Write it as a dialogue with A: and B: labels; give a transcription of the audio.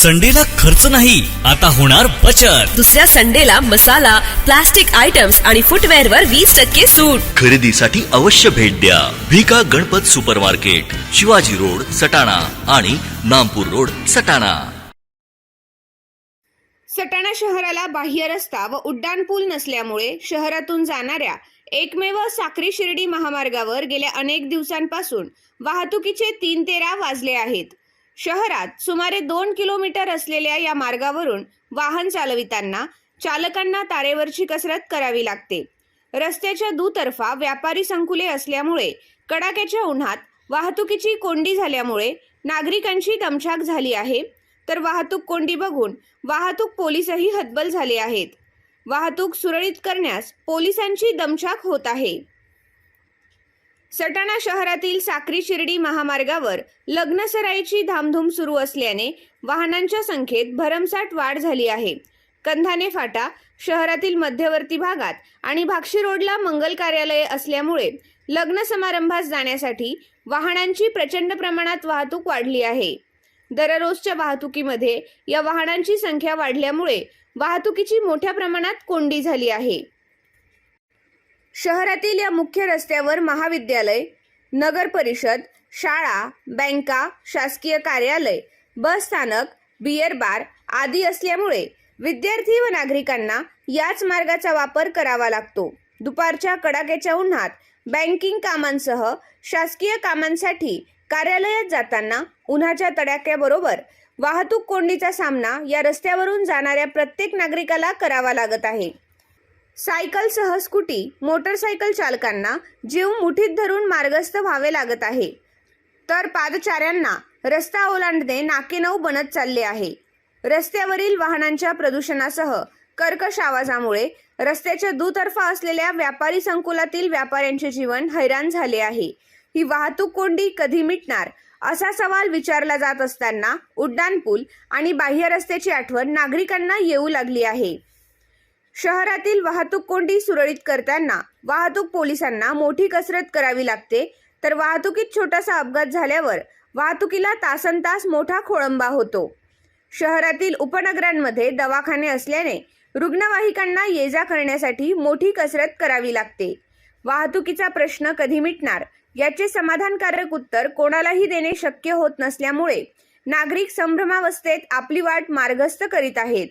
A: संडेला खर्च नाही आता होणार बचत.
B: दुसऱ्या संडेला मसाला प्लास्टिक आयटम्स आणि फुटवेअर वर वीस टक्के सूट.
C: खरेदीसाठी अवश्य भेट द्या. Bhika Ganpat super market Shivaji road Satana आणि नामपूर रोड सटाणा.
D: सटाणा शहराला बाह्य रस्ता व उड्डाणपूल नसल्यामुळे शहरातून जाणाऱ्या एकमेव साक्री शिर्डी महामार्गावर गेल्या अनेक दिवसांपासून वाहतुकीचे तीन तेरा वाजले आहेत. शहरात सुमारे दोन किलोमीटर असलेल्या या मार्गावरून वाहन चालविताना चालकांना तारेवरची कसरत करावी लागते. रस्त्याच्या दुतर्फा व्यापारी संकुले असल्यामुळे कडाक्याच्या उन्हात वाहतुकीची कोंडी झाल्यामुळे नागरिकांची दमछाक झाली आहे. तर वाहतूक कोंडी बघून वाहतूक पोलीसही हतबल झाले आहेत. वाहतूक सुरळीत करण्यास पोलिसांची दमछाक होत आहे. सटाणा शहरातील साक्री शिर्डी महामार्गावर लग्नसराईची धामधूम सुरू असल्याने वाहनांच्या संख्येत भरमसाठ वाढ झाली आहे. कंधाने फाटा शहरातील मध्यवर्ती भागात आणि भाक्षी रोडला मंगल कार्यालय असल्यामुळे लग्न समारंभास जाण्यासाठी वाहनांची प्रचंड प्रमाणात वाहतूक वाढली आहे. दररोजच्या वाहतुकीमध्ये या वाहनांची संख्या वाढल्यामुळे वाहतुकीची मोठ्या प्रमाणात कोंडी झाली आहे. शहरातील या मुख्य रस्त्यावर महाविद्यालय नगर परिषद शाळा बँका शासकीय कार्यालय बस स्थानक बियर बार आदी असल्यामुळे विद्यार्थी व नागरिकांना याच मार्गाचा वापर करावा लागतो. दुपारच्या कडाक्याच्या उन्हात बँकिंग कामांसह शासकीय कामांसाठी कार्यालयात जाताना उन्हाच्या तडाख्याबरोबर वाहतूक कोंडीचा सामना या रस्त्यावरून जाणाऱ्या प्रत्येक नागरिकाला करावा लागत आहे. सायकलसह स्कूटी मोटरसायकल चालकांना जीव मुठीत धरून मार्गस्थ व्हावे लागत आहे. तर पादचाऱ्यांना रस्ता ओलांडणे नाकेनऊ बनत चालले आहे. रस्त्यावरील वाहनांच्या प्रदूषणासह कर्कश आवाजामुळे रस्त्याच्या दुतर्फा असलेल्या व्यापारी संकुलातील व्यापाऱ्यांचे जीवन हैराण झाले आहे. ही वाहतूक कोंडी कधी मिटणार असा सवाल विचारला जात असताना उड्डाणपूल आणि बाह्य रस्त्याची आठवण नागरिकांना येऊ लागली आहे. शहरातील वाहतूक कोंडी सुरळीत करताना वाहतूक पोलिसांना मोठी कसरत करावी लागते. तर वाहतुकीत छोटासा अपघात झाल्यावर वाहतुकीला तासन तास मोठा खोळंबा होतो. शहरातील उपनगरांमध्ये दवाखाने असल्याने रुग्णवाहिकांना ये जा करण्यासाठी मोठी कसरत करावी लागते. वाहतुकीचा प्रश्न कधी मिटणार? याचे समाधानकारक उत्तर कोणालाही देणे शक्य होत नसल्यामुळे नागरिक संभ्रमावस्थेत आपली वाट मार्गस्थ करीत आहेत.